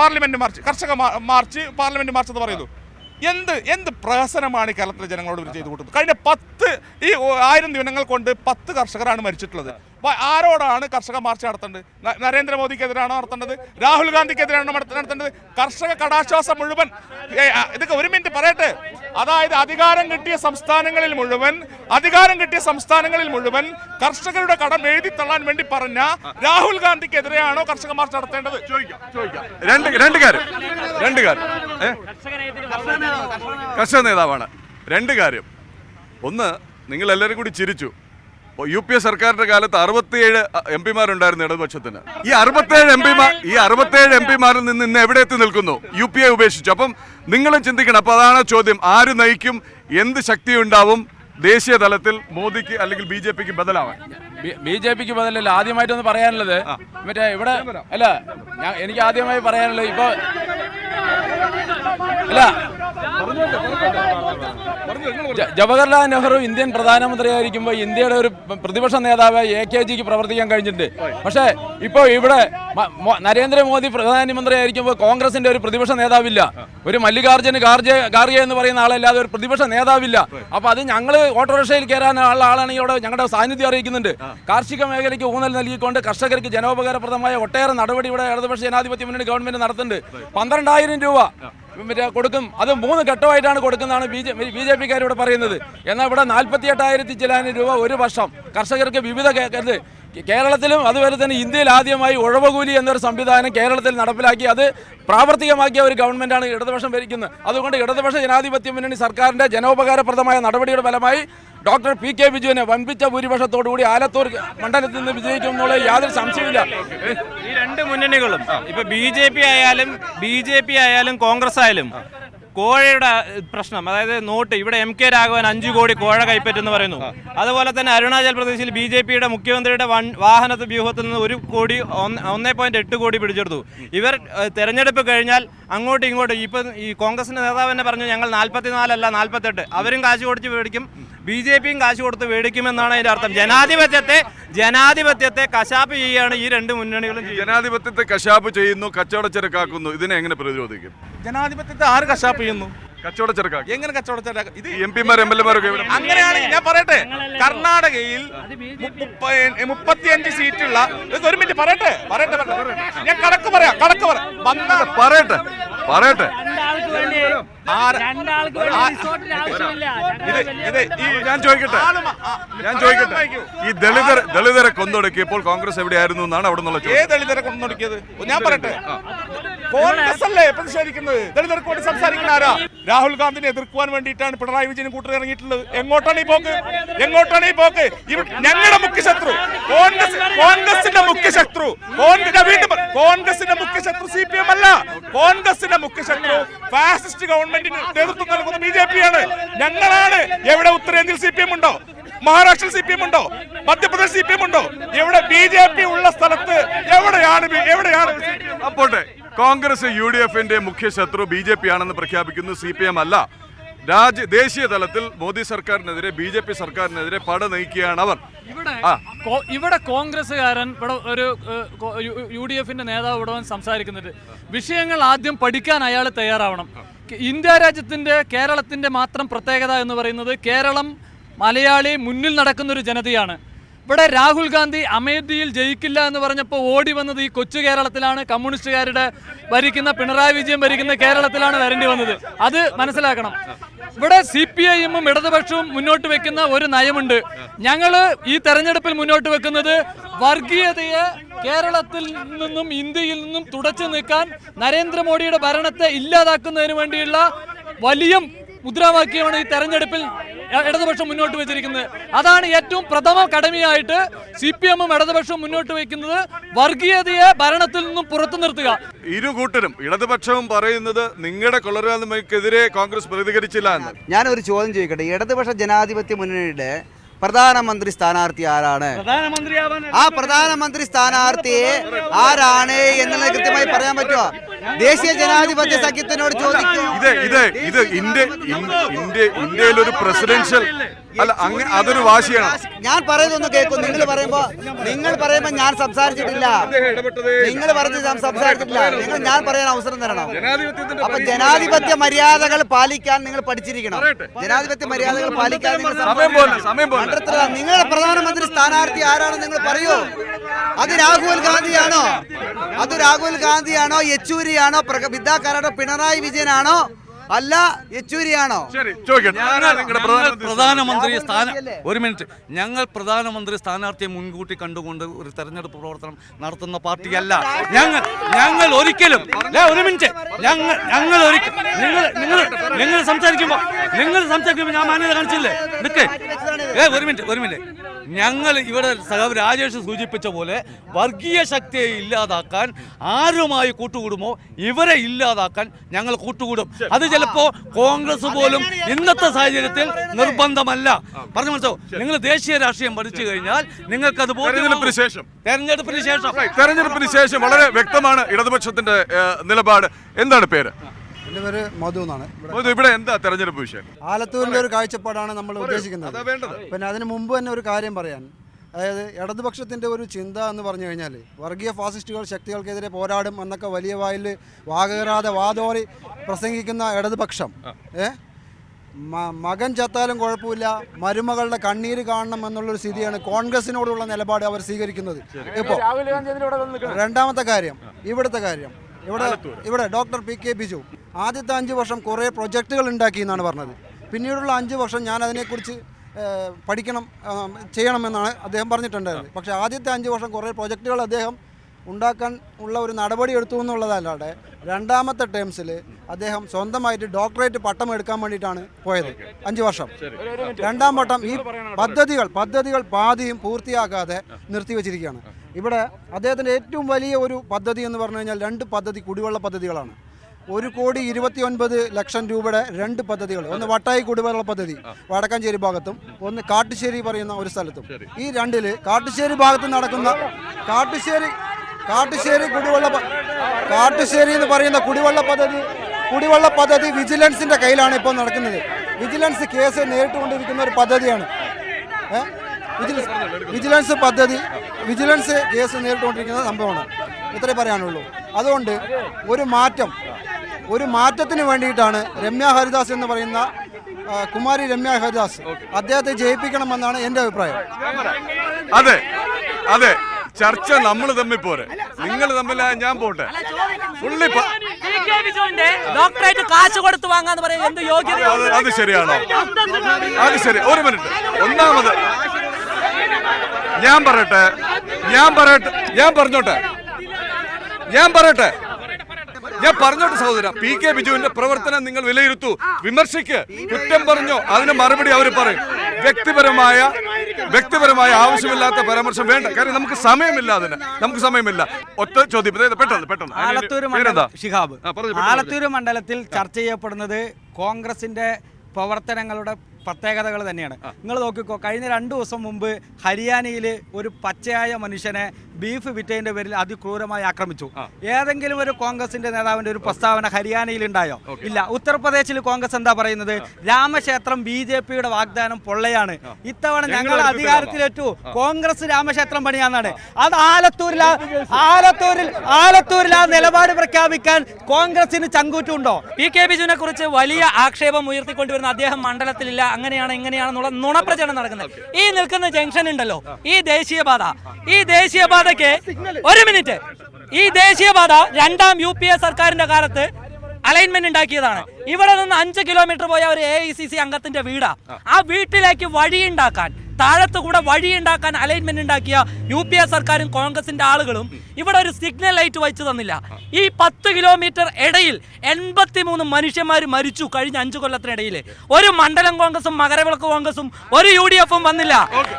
parliament. March. കർഷക മാർച്ച് പാർലമെന്റ് മാർച്ച് എന്ന് പറയുന്നു. എന്ത് എന്ത് പ്രഹസനമാണ് കേരളത്തിലെ ജനങ്ങളോട് ഇവർ ചെയ്തു കൊടുത്തത്? കഴിഞ്ഞ പത്ത് ഈ ആയിരം ദിനങ്ങൾ കൊണ്ട് പത്ത് കർഷകരാണ് മരിച്ചിട്ടുള്ളത്. ആരോടാണ് കർഷക മാർച്ച് നടത്തേണ്ടത്? നരേന്ദ്രമോദിക്കെതിരാണോ നടത്തേണ്ടത്? രാഹുൽ ഗാന്ധിക്കെതിരാണോ നടത്ത- നടത്തേണ്ടത്? കർഷക കടാശ്വാസം മുഴുവൻ ഇതൊക്കെ ഒരു മിനിറ്റ് പറയട്ടെ. അതായത് അധികാരം കിട്ടിയ സംസ്ഥാനങ്ങളിൽ മുഴുവൻ അധികാരം കിട്ടിയ സംസ്ഥാനങ്ങളിൽ മുഴുവൻ കർഷകരുടെ കടം എഴുതി തള്ളാൻ വേണ്ടി പറഞ്ഞ രാഹുൽ ഗാന്ധിക്കെതിരെയാണോ കർഷക മാർച്ച് നടത്തേണ്ടത്? രണ്ട് രണ്ട് കാര്യം. രണ്ട് കാര്യം? കർഷക നേതാവാണ്. രണ്ട് കാര്യം. ഒന്ന് നിങ്ങൾ എല്ലാവരും കൂടി ചിരിച്ചു. യു പി എ സർക്കാരിന്റെ കാലത്ത് അറുപത്തിയേഴ് എം പിമാരുണ്ടായിരുന്നു ഇടതുപക്ഷത്തിന്. ഈ അറുപത്തേഴ് എം പിമാർ ഈ അറുപത്തേഴ് എം പിമാരിൽ നിന്ന് ഇന്ന് എവിടെ എത്തി നിൽക്കുന്നു? യു പി എ ഉപേക്ഷിച്ചു. അപ്പം നിങ്ങളും ചിന്തിക്കണം. അപ്പൊ അതാണ് ചോദ്യം. ആര് നയിക്കും? എന്ത് ശക്തി ഉണ്ടാവും ദേശീയ തലത്തിൽ മോദിക്ക് അല്ലെങ്കിൽ ബി ജെ പിക്ക് ബദലാവാൻ. ബി ജെ പിക്ക് ബദലല്ല ആദ്യമായിട്ടൊന്ന് പറയാനുള്ളത്? മറ്റേ ഇവിടെ അല്ല ഞാൻ എനിക്ക് ആദ്യമായി പറയാനുള്ളത് ഇപ്പൊ അല്ല. ജവഹർലാൽ നെഹ്റു ഇന്ത്യൻ പ്രധാനമന്ത്രിയായിരിക്കുമ്പോൾ ഇന്ത്യയുടെ ഒരു പ്രതിപക്ഷ നേതാവ് എ കെ ജിക്ക് പ്രവർത്തിക്കാൻ കഴിഞ്ഞിട്ടുണ്ട്. പക്ഷേ ഇപ്പോൾ ഇവിടെ നരേന്ദ്രമോദി പ്രധാനമന്ത്രി ആയിരിക്കുമ്പോൾ കോൺഗ്രസിന്റെ ഒരു പ്രതിപക്ഷ നേതാവില്ല. ഒരു മല്ലികാർജുന ഗാർജ ഖാർഗെ എന്ന് പറയുന്ന ആളല്ലാതെ ഒരു പ്രതിപക്ഷ നേതാവില്ല. അപ്പൊ അത് ഞങ്ങൾ ഓട്ടോറിക്ഷയിൽ കയറാനുള്ള ആളാണ് ആളാണെങ്കിൽ ഇവിടെ ഞങ്ങളുടെ സാന്നിധ്യം അറിയിക്കുന്നുണ്ട്. കാർഷിക മേഖലയ്ക്ക് ഊന്നൽ നൽകിക്കൊണ്ട് കർഷകർക്ക് ജനോപകാരപ്രദമായ ഒട്ടേറെ നടപടി ഇവിടെ ഇടതുപക്ഷ ജനാധിപത്യ മുന്നണി ഗവൺമെന്റ് നടത്തുന്നുണ്ട്. പന്ത്രണ്ടായിരം രൂപ കൊടുക്കും. അത് മൂന്ന് ഘട്ടമായിട്ടാണ് കൊടുക്കുന്നതാണ് ബി ജെ ബി ജെ പിക്കാർ ഇവിടെ പറയുന്നത്. എന്നാൽ ഇവിടെ നാൽപ്പത്തി എട്ടായിരത്തി ചിലാനും രൂപ ഒരു വർഷം കർഷകർക്ക് വിവിധ കേരളത്തിലും അതുപോലെ തന്നെ ഇന്ത്യയിൽ ആദ്യമായി ഉഴവകൂലി എന്നൊരു സംവിധാനം കേരളത്തിൽ നടപ്പിലാക്കി. അത് പ്രാവർത്തികമാക്കിയ ഒരു ഗവൺമെന്റാണ് ഇടതുപക്ഷം ഭരിക്കുന്നത്. അതുകൊണ്ട് ഇടതുപക്ഷ ജനാധിപത്യ മുന്നണി സർക്കാരിന്റെ ജനോപകാരപ്രദമായ നടപടിയുടെ ഫലമായി ഡോക്ടർ പി കെ ബിജുവിനെ വമ്പിച്ച ഭൂരിപക്ഷത്തോടുകൂടി ആലത്തൂർ മണ്ഡലത്തിൽ നിന്ന് വിജയിക്കും എന്നുള്ള യാതൊരു സംശയമില്ല ഈ രണ്ട് മുന്നണികളും ഇപ്പൊ ബി ജെ പി ആയാലും ബി ജെ പി ആയാലും കോൺഗ്രസ് ആയാലും കോഴയുടെ പ്രശ്നം. അതായത് നോട്ട് ഇവിടെ എം കെ രാഘവൻ അഞ്ചു കോടി കോഴ കൈപ്പറ്റെന്ന് പറയുന്നു. അതുപോലെ തന്നെ അരുണാചൽ പ്രദേശിൽ ബി ജെ പിയുടെ മുഖ്യമന്ത്രിയുടെ വാഹനത്ത് വാഹന വ്യൂഹത്തിൽ നിന്ന് ഒരു കോടി ഒന്ന് ഒന്നേ പോയിന്റ് എട്ട് കോടി പിടിച്ചെടുത്തു. ഇവർ തെരഞ്ഞെടുപ്പ് കഴിഞ്ഞാൽ അങ്ങോട്ടും ഇങ്ങോട്ടും ഇപ്പം ഈ കോൺഗ്രസിന്റെ നേതാവ് തന്നെ പറഞ്ഞു ഞങ്ങൾ നാൽപ്പത്തിനാലല്ല നാൽപ്പത്തെട്ട് അവരും കാശ് കൊടുത്ത് മേടിക്കും. ബി ജെ പിയും കാശ് കൊടുത്ത് മേടിക്കുമെന്നാണ് അതിന്റെ അർത്ഥം. ജനാധിപത്യത്തെ ജനാധിപത്യത്തെ കശാപ്പ് ചെയ്യുകയാണ് ഈ രണ്ട് മുന്നണികളും ജനാധിപത്യത്തെ കശാപ്പ് ചെയ്യുന്നു കച്ചവടച്ചരക്കാക്കുന്നു ഇതിനെ എങ്ങനെ പ്രതിരോധിക്കും? ജനാധിപത്യത്തെ ആര് കശാപ്പ് ചെയ്യുന്നു? കച്ചവട കച്ചവടച്ചരക്കാക്കി എങ്ങനെ കച്ചവട ഇത് എം പിമാർ എം എൽ എമാരൊക്കെ ഇവിടെ. അങ്ങനെയാണെങ്കിൽ ഞാൻ പറയട്ടെ. കർണാടകയിൽ മുപ്പ- മുപ്പത്തിയഞ്ച് സീറ്റുള്ള ഇത് ഒരു മിനിറ്റ് പറയട്ടെ പറയട്ടെ പറയട്ടെ. ഞാൻ കടക്ക് പറയാം കടക്ക് പറയാം. വന്ന പറയട്ടെ പറയട്ടെ. ഞാൻ ചോദിക്കട്ടെ? ഞാൻ ചോദിക്കട്ടെ. ഈ ദളിതർ ദളിതരെ കൊന്നൊടുക്കിയപ്പോൾ കോൺഗ്രസ് എവിടെയായിരുന്നു എന്നാണ് അവിടെ നിന്നുള്ള ഏ ഏത് ദളിതരെ കൊന്നൊടുക്കിയത്? ഞാൻ പറയട്ടെ. കോൺഗ്രസ് അല്ലേ പ്രതിഷേധിക്കുന്നത് ദളിതർക്ക് വേണ്ടി സംസാരിക്കുന്ന ആരാ? രാഹുൽ ഗാന്ധിനെ എതിർക്കുവാൻ വേണ്ടിയിട്ടാണ് പിണറായി വിജയൻ കൂട്ടർ ഇറങ്ങിയിട്ടുള്ളത്. എങ്ങോട്ടാണ് ഈ പോക്ക്? എങ്ങോട്ടാണ് ഈ പോക്ക്? ഞങ്ങളുടെ മുഖ്യ ശത്രു കോൺഗ്രസ് കോൺഗ്രസിന്റെ മുഖ്യ ശത്രു കോൺഗ്രസിന്റെ മുഖ്യ ശത്രു സി പി എം അല്ല. കോൺഗ്രസിന്റെ മുഖ്യ ശത്രു ഫാസിസ്റ്റ് ഗവൺമെന്റിന് നേതൃത്വം നൽകുന്ന ബി ജെ പി ആണ്. ഞങ്ങളാണ്. എവിടെ ഉത്തരേന്ത്യയിൽ സി പി എം ഉണ്ടോ? മഹാരാഷ്ട്രയിൽ സി പി എം ഉണ്ടോ? മധ്യപ്രദേശ് സി പി എം ഉണ്ടോ? എവിടെ ബി ജെ പി ഉള്ള സ്ഥലത്ത് എവിടെയാണ് എവിടെയാണ്? അപ്പോട്ടെ കോൺഗ്രസ് യു ഡി എഫിന്റെ മുഖ്യ ശത്രു ബി ജെ പി ആണെന്ന് പ്രഖ്യാപിക്കുന്നു സി പി എം അല്ല. രാജ്യ ദേശീയ തലത്തിൽ മോദി സർക്കാരിനെതിരെ ബി ജെ പി സർക്കാരിനെതിരെ പട നയിക്കുകയാണ് അവർ. ഇവിടെ കോൺഗ്രസ്സുകാരൻ ഇവിടെ ഒരു യു- ഡി എഫിന്റെ നേതാവ് ഇവിടെ സംസാരിക്കുന്നുണ്ട്. വിഷയങ്ങൾ ആദ്യം പഠിക്കാൻ അയാൾ തയ്യാറാവണം. ഇന്ത്യ രാജ്യത്തിന്റെ കേരളത്തിന്റെ മാത്രം പ്രത്യേകത എന്ന് പറയുന്നത് കേരളം മലയാളി മുന്നിൽ നടക്കുന്ന ഒരു ജനതയാണ്. ഇവിടെ രാഹുൽ ഗാന്ധി അമേഠിയിൽ ജയിക്കില്ല എന്ന് പറഞ്ഞപ്പോൾ ഓടി വന്നത് ഈ കൊച്ചു കേരളത്തിലാണ്. കമ്മ്യൂണിസ്റ്റുകാരുടെ ഭരിക്കുന്ന പിണറായി വിജയൻ ഭരിക്കുന്ന കേരളത്തിലാണ് വരേണ്ടി വന്നത്. അത് മനസ്സിലാക്കണം. ഇവിടെ സി പി ഐയും ഇടതുപക്ഷവും മുന്നോട്ട് വെക്കുന്ന ഒരു നയമുണ്ട്. ഞങ്ങൾ ഈ തെരഞ്ഞെടുപ്പിൽ മുന്നോട്ട് വെക്കുന്നത് വർഗീയതയെ കേരളത്തിൽ നിന്നും ഇന്ത്യയിൽ നിന്നും തുടച്ചു നീക്കാൻ നരേന്ദ്രമോദിയുടെ ഭരണത്തെ ഇല്ലാതാക്കുന്നതിന് വേണ്ടിയുള്ള വലിയ മുദ്രാവാക്യമാണ് ഈ തെരഞ്ഞെടുപ്പിൽ ഇടതുപക്ഷം മുന്നോട്ട് വെച്ചിരിക്കുന്നത്. അതാണ് ഏറ്റവും പ്രഥമ കടമയായിട്ട് സി പി എമ്മും ഇടതുപക്ഷവും മുന്നോട്ട് വയ്ക്കുന്നത് വർഗീയതയെ ഭരണത്തിൽ നിന്നും പുറത്തു നിർത്തുക. ഇരു കൂട്ടരും ഇടതുപക്ഷവും പറയുന്നത് നിങ്ങളുടെ കൊള്ളരായ്മയ്ക്കെതിരെ കോൺഗ്രസ് പ്രതികരിച്ചില്ല എന്ന്. ഞാനൊരു ചോദ്യം ചോദിക്കട്ടെ? ഇടതുപക്ഷ ജനാധിപത്യ മുന്നണിയുടെ പ്രധാനമന്ത്രി സ്ഥാനാർത്ഥി ആരാണ്? ആ പ്രധാനമന്ത്രി സ്ഥാനാർത്ഥി ആരാണ് എന്നുള്ളത് കൃത്യമായി പറയാൻ പറ്റുമോ? ദേശീയ ജനാധിപത്യ സഖ്യത്തിനോട് ചോദിക്കും. ഇത് ഇത് ഇത് ഇന്ത്യ ഇന്ത്യ ഇന്ത്യ ഇന്ത്യയിൽ ഒരു പ്രസിഡൻഷ്യൽ അല്ല അങ്ങനെ അതൊരു വാശിയാണ്. ഞാൻ പറയുന്നൊന്ന് കേൾക്കും. നിങ്ങൾ പറയുമ്പോ നിങ്ങൾ പറയുമ്പോ ഞാൻ സംസാരിച്ചിട്ടില്ല. നിങ്ങൾ പറഞ്ഞ് ഞാൻ സംസാരിച്ചിട്ടില്ല. നിങ്ങൾ ഞാൻ പറയാൻ അവസരം തരണം. അപ്പൊ ജനാധിപത്യ മര്യാദകൾ പാലിക്കാൻ നിങ്ങൾ പഠിച്ചിരിക്കണം. ജനാധിപത്യ മര്യാദകൾ പാലിക്കാൻ നിങ്ങളുടെ പ്രധാനമന്ത്രി സ്ഥാനാർത്ഥി ആരാണെന്ന് നിങ്ങൾ പറയൂ. അത് രാഹുൽ ഗാന്ധിയാണോ? അത് രാഹുൽ ഗാന്ധിയാണോ? യെച്ചൂരിയാണോ? വിദ്യാകാരാണോ പിണറായി വിജയനാണോ? അല്ല യെച്ചൂരിയാണോ? പ്രധാനമന്ത്രി സ്ഥാനം ഒരു മിനിറ്റ്. ഞങ്ങൾ പ്രധാനമന്ത്രി സ്ഥാനാർത്ഥിയെ മുൻകൂട്ടി കണ്ടുകൊണ്ട് ഒരു തെരഞ്ഞെടുപ്പ് പ്രവർത്തനം നടത്തുന്ന പാർട്ടിയല്ല. ഞങ്ങൾ ഞങ്ങൾ ഒരിക്കലും ഒരു മിനിറ്റ്. ഞങ്ങൾ ഞങ്ങൾ ഒരിക്കലും നിങ്ങൾ നിങ്ങൾ നിങ്ങൾ സംസാരിക്കുമ്പോൾ നിങ്ങൾ സംസാരിക്കുമ്പോൾ ഞാൻ മാന്യത കാണിച്ചില്ലേ? നിൽക്ക് ഏ ഒരു മിനിറ്റ് ഒരു മിനിറ്റ്. ഞങ്ങൾ ഇവിടെ രാജേഷ് സൂചിപ്പിച്ച പോലെ വർഗീയ ശക്തിയെ ഇല്ലാതാക്കാൻ ആരുമായി കൂട്ടുകൂടുമോ? ഇവരെ ഇല്ലാതാക്കാൻ ഞങ്ങൾ കൂട്ടുകൂടും. അത് ചിലപ്പോ കോൺഗ്രസ് പോലും ഇന്നത്തെ സാഹചര്യത്തിൽ നിർബന്ധമല്ല. പറഞ്ഞു മനസ്സോ നിങ്ങൾ ദേശീയ രാഷ്ട്രീയം പഠിച്ചു കഴിഞ്ഞാൽ നിങ്ങൾക്ക് അത് തെരഞ്ഞെടുപ്പിന് ശേഷം. തെരഞ്ഞെടുപ്പിന് ശേഷം. തെരഞ്ഞെടുപ്പിന് ശേഷം വളരെ വ്യക്തമാണ് ഇടതുപക്ഷത്തിന്റെ നിലപാട്. എന്താണ് പേര്? എന്റെ പേര് മധു എന്നാണ്. ഇവിടെ ഇവിടെ എന്താ തെരഞ്ഞെടുപ്പ് വിഷയം? ആലത്തൂരിന്റെ ഒരു കാഴ്ചപ്പാടാണ് നമ്മൾ ഉദ്ദേശിക്കുന്നത്. പിന്നെ അതിന് മുമ്പ് തന്നെ ഒരു കാര്യം പറയാൻ. അതായത് ഇടതുപക്ഷത്തിന്റെ ഒരു ചിന്ത എന്ന് പറഞ്ഞു കഴിഞ്ഞാൽ വർഗീയ ഫാസിസ്റ്റുകൾ ശക്തികൾക്കെതിരെ പോരാടും എന്നൊക്കെ വലിയ വായിൽ വാകേറാതെ വാതോറി പ്രസംഗിക്കുന്ന ഇടതുപക്ഷം. ഏ? മകൻ ചത്താലും കുഴപ്പമില്ല മരുമകളുടെ കണ്ണീര് കാണണം എന്നുള്ളൊരു സ്ഥിതിയാണ് കോൺഗ്രസിനോടുള്ള നിലപാട് അവർ സ്വീകരിക്കുന്നത്. ഇപ്പോൾ രണ്ടാമത്തെ കാര്യം ഇവിടുത്തെ കാര്യം. ഇവിടെ ഇവിടെ ഡോക്ടർ പി കെ ബിജു ആദ്യത്തെ അഞ്ച് വർഷം കുറേ പ്രൊജക്റ്റുകൾ ഉണ്ടാക്കി എന്നാണ് പറഞ്ഞത്. പിന്നീടുള്ള അഞ്ച് വർഷം ഞാൻ അതിനെക്കുറിച്ച് പഠിക്കണം ചെയ്യണമെന്നാണ് അദ്ദേഹം പറഞ്ഞിട്ടുണ്ടായിരുന്നത്. പക്ഷേ ആദ്യത്തെ അഞ്ച് വർഷം കുറേ പ്രോജക്റ്റുകൾ അദ്ദേഹം ഉണ്ടാക്കാൻ ഉള്ള ഒരു നടപടി എടുത്തു എന്നുള്ളതല്ലാതെ രണ്ടാമത്തെ ടേംസിൽ അദ്ദേഹം സ്വന്തമായിട്ട് ഡോക്ടറേറ്റ് പട്ടം എടുക്കാൻ വേണ്ടിയിട്ടാണ് പോയത്. അഞ്ച് വർഷം. രണ്ടാം വട്ടം ഈ പദ്ധതികൾ പദ്ധതികൾ പാതിയും പൂർത്തിയാക്കാതെ നിർത്തിവെച്ചിരിക്കുകയാണ് ഇവിടെ അദ്ദേഹത്തിന്റെ ഏറ്റവും വലിയ ഒരു പദ്ധതി എന്ന് പറഞ്ഞു കഴിഞ്ഞാൽ രണ്ട് പദ്ധതി കുടിവെള്ള പദ്ധതികളാണ്. ഒരു കോടി ഇരുപത്തി ഒൻപത് ലക്ഷം രൂപയുടെ രണ്ട് പദ്ധതികൾ. ഒന്ന് വട്ടായി കുടിവെള്ള പദ്ധതി വടക്കാഞ്ചേരി ഭാഗത്തും ഒന്ന് കാട്ടുശ്ശേരി പറയുന്ന ഒരു സ്ഥലത്തും. ഈ രണ്ടിൽ കാട്ടുശ്ശേരി ഭാഗത്ത് നടക്കുന്ന കാട്ടുശ്ശേരി കാട്ടുശ്ശേരി കുടിവെള്ള കാട്ടുശ്ശേരി എന്ന് പറയുന്ന കുടിവെള്ള പദ്ധതി കുടിവെള്ള പദ്ധതി വിജിലൻസിന്റെ കയ്യിലാണ് ഇപ്പോൾ നടക്കുന്നത്. വിജിലൻസ് കേസ് നേരിട്ടുകൊണ്ടിരിക്കുന്ന ഒരു പദ്ധതിയാണ്. വിജിലൻസ് വിജിലൻസ് പദ്ധതി വിജിലൻസ് കേസ് നേരിട്ടുകൊണ്ടിരിക്കുന്ന സംഭവമാണ്. ഇത്രേ പറയാനുള്ളൂ. അതുകൊണ്ട് ഒരു മാറ്റം ഒരു മാറ്റത്തിന് വേണ്ടിയിട്ടാണ് രമ്യ ഹരിദാസ് എന്ന് പറയുന്ന കുമാരി രമ്യ ഹരിദാസ് അദ്ദേഹത്തെ ജയിപ്പിക്കണമെന്നാണ് എന്റെ അഭിപ്രായം. അതെ അതെ. ചർച്ച നമ്മൾ തമ്മിൽ പോരെ. നിങ്ങൾ തമ്മിൽ ഞാൻ പോട്ടെ. പുള്ളി ഡോക്ടറേറ്റ് കാശ് കൊടുത്ത് വാങ്ങാന്ന് പറയുന്നത് എന്ത് യോഗ്യത അത് ശരിയാണോ? അത് ശരി. ഒരു മിനിറ്റ്. ഒന്നാമത് ഞാൻ പറയട്ടെ. ഞാൻ പറയട്ടെ. ഞാൻ പറഞ്ഞോട്ടെ. ഞാൻ പറയട്ടെ. ഞാൻ പറഞ്ഞോട്ടെ സഹോദര പി കെ ബിജുവിന്റെ പ്രവർത്തനം നിങ്ങൾ വിലയിരുത്തു. വിമർശിക്ക് കുറ്റം പറഞ്ഞോ അതിന് മറുപടി അവർ പറയും. വ്യക്തിപരമായ വ്യക്തിപരമായ ആവശ്യമില്ലാത്ത പരാമർശം വേണ്ട. കാര്യം നമുക്ക് സമയമില്ല അതിന്. നമുക്ക് സമയമില്ല. ഒറ്റ ചോദ്യം. പെട്ടെന്ന് പെട്ടെന്ന്. ആലത്തൂർ മണ്ഡലത്തിൽ ചർച്ച ചെയ്യപ്പെടുന്നത് കോൺഗ്രസിന്റെ പ്രവർത്തനങ്ങളുടെ പ്രത്യേകതകൾ തന്നെയാണ്. നിങ്ങൾ നോക്കിക്കോ കഴിഞ്ഞ രണ്ടു ദിവസം മുമ്പ് ഹരിയാനയിൽ ഒരു പച്ചയായ മനുഷ്യനെ ബീഫ് വിറ്റതിന്റെ പേരിൽ അതിക്രൂരമായി ആക്രമിച്ചു. ഏതെങ്കിലും ഒരു കോൺഗ്രസിന്റെ നേതാവിന്റെ ഒരു പ്രസ്താവന ഹരിയാനയിൽ ഉണ്ടായോ? ഇല്ല. ഉത്തർപ്രദേശിൽ കോൺഗ്രസ് എന്താ പറയുന്നത്? രാമക്ഷേത്രം ബി ജെ പിയുടെ വാഗ്ദാനം പൊള്ളയാണ്. ഇത്തവണ ഞങ്ങൾ അധികാരത്തിലേറ്റു കോൺഗ്രസ് രാമക്ഷേത്രം പണിയാന്നാണ്. അത് ആലത്തൂരിൽ ആലത്തൂരിൽ ആലത്തൂരിൽ ആ നിലപാട് പ്രഖ്യാപിക്കാൻ കോൺഗ്രസിന് ചങ്കൂറ്റുണ്ടോ? പി കെ ബിജുവിനെ കുറിച്ച് വലിയ ആക്ഷേപം ഉയർത്തിക്കൊണ്ടുവരുന്ന അദ്ദേഹം മണ്ഡലത്തിലില്ല. അങ്ങനെയാണ് ഇങ്ങനെയാണെന്നുള്ള നുണപ്രചരണം നടക്കുന്നത്. ഈ നിൽക്കുന്ന ജംഗ്ഷൻ ഉണ്ടല്ലോ ഈ ദേശീയപാത. ഈ ദേശീയപാതയ്ക്ക് ഒരു മിനിറ്റ്. ഈ ദേശീയപാത രണ്ടാം യു പി എ സർക്കാരിന്റെ കാലത്ത് അലൈൻമെന്റ് ഉണ്ടാക്കിയതാണ്. ഇവിടെ നിന്ന് അഞ്ച് കിലോമീറ്റർ പോയ ഒരു എ ഐ സി സി അംഗത്തിന്റെ വീടാ. ആ വീട്ടിലേക്ക് വഴിയുണ്ടാക്കാൻ താഴത്ത് കൂടെ വഴിയുണ്ടാക്കാൻ അലൈൻമെന്റ് ഉണ്ടാക്കിയ യു പി എ സർക്കാരും കോൺഗ്രസിന്റെ ആളുകളും ഇവിടെ ഒരു സിഗ്നൽ ലൈറ്റ് വെച്ച് തന്നില്ല. ഈ പത്ത് കിലോമീറ്റർ ഇടയിൽ എൺപത്തിമൂന്ന് മനുഷ്യന്മാർ മരിച്ചു കഴിഞ്ഞ അഞ്ചു കൊല്ലത്തിനിടയിൽ ഒരു മണ്ഡലം കോൺഗ്രസും മകരവിളക്ക് കോൺഗ്രസും ഒരു യു ഡി എഫും വന്നില്ല.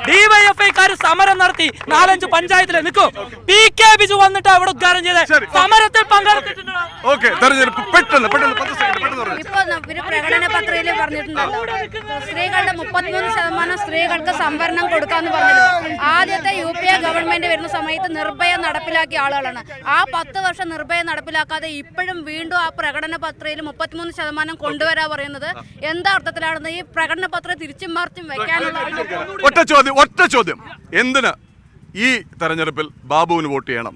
ഡിവൈഎഫ്ഐക്കാർ സമരം നടത്തി നാലഞ്ച് പഞ്ചായത്തിലെ നിൽക്കും. പി കെ ബിജു വന്നിട്ട് അവിടെ ഉദ്ഘാടനം ചെയ്ത്. സമരത്തിൽ പങ്കെടുത്തിട്ടുണ്ട്. സ്ത്രീകളുടെ മുപ്പത്തിമൂന്ന് ശതമാനം സ്ത്രീകൾക്ക് സംവരണം കൊടുക്കാന്ന് പറഞ്ഞത് ആദ്യത്തെ യു പി എ ഗവൺമെന്റ് വരുന്ന സമയത്ത് നിർഭയ നടപ്പിലാക്കിയ ആളുകളാണ്. ആ പത്ത് വർഷം നിർഭയ നടപ്പിലാക്കാതെ ഇപ്പോഴും വീണ്ടും ആ പ്രകടന പത്രയിൽ മുപ്പത്തിമൂന്ന് ശതമാനം കൊണ്ടുവരാ പറയുന്നത് എന്താ അർത്ഥത്തിലാണെന്ന് ഈ പ്രകടന പത്രം തിരിച്ചും മറിച്ചും വെക്കാനുള്ള ഒറ്റ ചോദ്യം ഒറ്റ ചോദ്യം. എന്തിന് ഈ തെരഞ്ഞെടുപ്പിൽ ബാബുവിന് വോട്ട് ചെയ്യണം?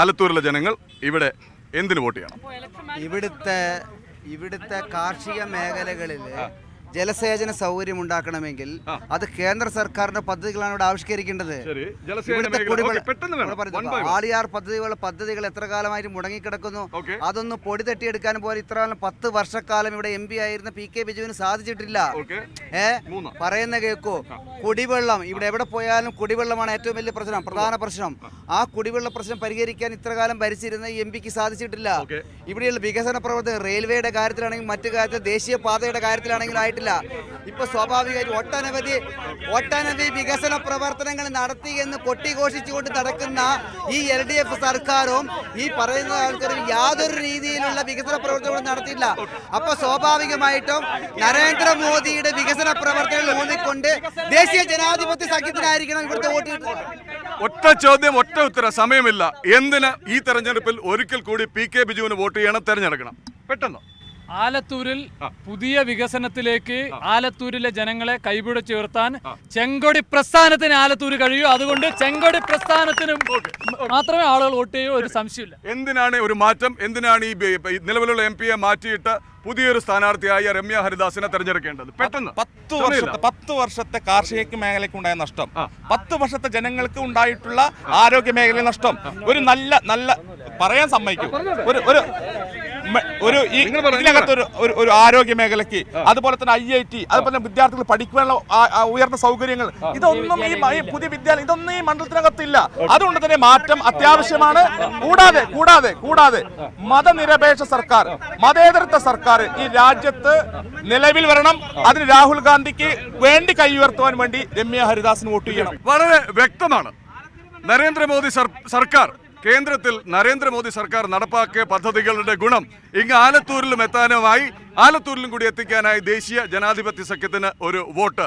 ആലത്തൂരിലെ ജനങ്ങൾ ഇവിടെ എന്തിന് വോട്ട് ചെയ്യണം? ഇവിടുത്തെ ഇവിടുത്തെ കാർഷിക മേഖലകളിൽ ജലസേചന സൗകര്യം ഉണ്ടാക്കണമെങ്കിൽ അത് കേന്ദ്ര സർക്കാരിന്റെ പദ്ധതികളാണ് ഇവിടെ ആവിഷ്കരിക്കേണ്ടത്. ഇവിടുത്തെ one. ആളിയാർ പദ്ധതികളുടെ പദ്ധതികൾ എത്ര കാലമായിട്ട് മുടങ്ങിക്കിടക്കുന്നു. അതൊന്ന് പൊടി തട്ടിയെടുക്കാൻ പോലെ ഇത്ര കാലം പത്ത് വർഷക്കാലം ഇവിടെ എം പി ആയിരുന്ന പി കെ ബിജുവിന് സാധിച്ചിട്ടില്ല. ഏ. പറയുന്ന കേൾക്കൂ കുടിവെള്ളം ഇവിടെ എവിടെ പോയാലും കുടിവെള്ളമാണ് ഏറ്റവും വലിയ പ്രശ്നം പ്രധാന പ്രശ്നം. ആ. കുടിവെള്ള പ്രശ്നം പരിഹരിക്കാൻ ഇത്ര കാലം ഭരിച്ചിരുന്ന എം പിക്ക് സാധിച്ചിട്ടില്ല. ഇവിടെയുള്ള വികസന പ്രവർത്തനം റെയിൽവേയുടെ കാര്യത്തിലാണെങ്കിൽ മറ്റു കാര്യത്തിൽ ദേശീയ പാതയുടെ കാര്യത്തിലാണെങ്കിലും ആയിട്ടില്ല ഇപ്പൊ സ്വാഭാവികമായിട്ട് ഒട്ടനവധി ഒട്ടനവധി വികസന പ്രവർത്തനങ്ങൾ നടത്തി എന്ന് കൊട്ടിഘോഷിച്ചുകൊണ്ട് നടക്കുന്ന ഈ എൽ ഡി എഫ് സർക്കാരും ഈ പറയുന്ന ആൾക്കാരും യാതൊരു രീതിയിലുള്ള വികസന പ്രവർത്തനങ്ങളും നടത്തിയില്ല അപ്പൊ സ്വാഭാവികമായിട്ടും നരേന്ദ്രമോദിയുടെ വികസന പ്രവർത്തനങ്ങൾ ഊന്നിക്കൊണ്ട് ദേശീയ ജനാധിപത്യ സഖ്യത്തിനായിരിക്കണം ഇവിടുത്തെ വോട്ട് ഒറ്റ ചോദ്യം ഒറ്റ ഉത്തരം സമയമില്ല. എന്തിന് ഈ തെരഞ്ഞെടുപ്പിൽ ഒരിക്കൽ കൂടി പി കെ ബിജുവിന് വോട്ട് ചെയ്യണം? തെരഞ്ഞെടുക്കണം. പെട്ടെന്ന്? ആലത്തൂരിൽ പുതിയ വികസനത്തിലേക്ക് ആലത്തൂരിലെ ജനങ്ങളെ കൈപിടി ചേർത്താൻ ചെങ്കൊടി പ്രസ്ഥാനത്തിന് ആലത്തൂർ കഴിയൂ. അതുകൊണ്ട് ചെങ്കൊടി പ്രസ്ഥാനത്തിന് മാത്രമേ ആളുകൾ വോട്ട് ചെയ്യൂ. ഒരു സംശയമില്ല എന്തിനാണ് ഒരു മാറ്റം? എന്തിനാണ് ഈ നിലവിലുള്ള എം പിയെ മാറ്റിയിട്ട് പുതിയൊരു സ്ഥാനാർത്ഥിയായ രമ്യ ഹരിദാസിനെ തെരഞ്ഞെടുക്കേണ്ടത്? പെട്ടെന്ന്. പത്ത് വർഷത്തെ പത്ത് വർഷത്തെ കാർഷിക മേഖലയ്ക്ക് ഉണ്ടായ നഷ്ടം. പത്ത് വർഷത്തെ ജനങ്ങൾക്ക് ഉണ്ടായിട്ടുള്ള ആരോഗ്യ മേഖലയിൽ നഷ്ടം. ഒരു നല്ല നല്ല പറയാൻ സമ്മതിക്കും. ഒരു ഒരു ഒരു ഈ നിങ്ങൾ പറ, നിങ്ങൾ ഇതിനകത്ത് ഒരു ആരോഗ്യ മേഖലയ്ക്ക് അതുപോലെ തന്നെ ഐ ഐ ടി അതുപോലെ തന്നെ വിദ്യാർത്ഥികൾ പഠിക്കാനുള്ള ഉയർന്ന സൗകര്യങ്ങൾ. ഇതൊന്നും ഈ പുതിയ വിദ്യാലയം ഇതൊന്നും ഈ മണ്ഡലത്തിനകത്തില്ല. അതുകൊണ്ട് തന്നെ മാറ്റം അത്യാവശ്യമാണ്. കൂടാതെ കൂടാതെ കൂടാതെ മതനിരപേക്ഷ സർക്കാർ മതേതരത്വ സർക്കാർ ഈ രാജ്യത്ത് നിലവിൽ വരണം. അതിന് രാഹുൽ ഗാന്ധിക്ക് വേണ്ടി കൈയുയർത്തുവാൻ വേണ്ടി രമ്യ ഹരിദാസിന് വോട്ട് ചെയ്യണം. വളരെ വ്യക്തമാണ്. നരേന്ദ്രമോദി സർ- സർക്കാർ കേന്ദ്രത്തിൽ നരേന്ദ്രമോദി സർക്കാർ നടപ്പാക്കിയ പദ്ധതികളുടെ ഗുണം ഇങ്ങ് ആലത്തൂരിലും എത്താനുമായി. ആലത്തൂരിലും കൂടി എത്തിക്കാനായി ദേശീയ ജനാധിപത്യ സഖ്യത്തിന് ഒരു വോട്ട്.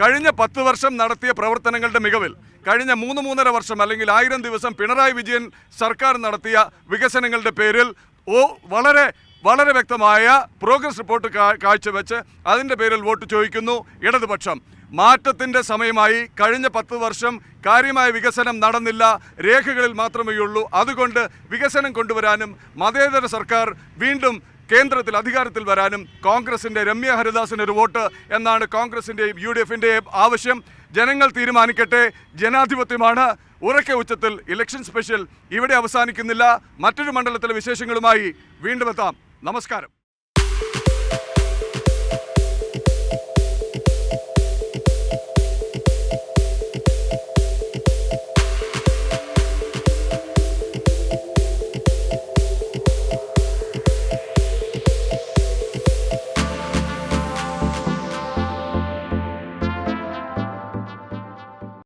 കഴിഞ്ഞ പത്ത് വർഷം നടത്തിയ പ്രവർത്തനങ്ങളുടെ മികവിൽ കഴിഞ്ഞ മൂന്ന് മൂന്നര വർഷം അല്ലെങ്കിൽ ആയിരം ദിവസം പിണറായി വിജയൻ സർക്കാർ നടത്തിയ വികസനങ്ങളുടെ പേരിൽ ഓ വളരെ വളരെ വ്യക്തമായ പ്രോഗ്രസ് റിപ്പോർട്ട് കാഴ്ചവെച്ച് അതിന്റെ പേരിൽ വോട്ട് ചോദിക്കുന്നു. ഇടതുപക്ഷം മാറ്റത്തിന്റെ സമയമായി കഴിഞ്ഞ പത്ത് വർഷം കാര്യമായ വികസനം നടന്നില്ല. രേഖകളിൽ മാത്രമേ ഉള്ളൂ. അതുകൊണ്ട് വികസനം കൊണ്ടുവരാനും മതേതര സർക്കാർ വീണ്ടും കേന്ദ്രത്തിൽ അധികാരത്തിൽ വരാനും കോൺഗ്രസിന്റെ രമ്യ ഹരിദാസിന് ഒരു വോട്ട് എന്നാണ് കോൺഗ്രസിന്റെയും യു ഡി എഫിന്റെയും ആവശ്യം. ജനങ്ങൾ തീരുമാനിക്കട്ടെ. ജനാധിപത്യമാണ്. ഉറക്കെ ഉച്ചത്തിൽ ഇലക്ഷൻ സ്പെഷ്യൽ ഇവിടെ അവസാനിക്കുന്നില്ല. മറ്റൊരു മണ്ഡലത്തിലെ വിശേഷങ്ങളുമായി വീണ്ടും എത്താം. നമസ്കാരം.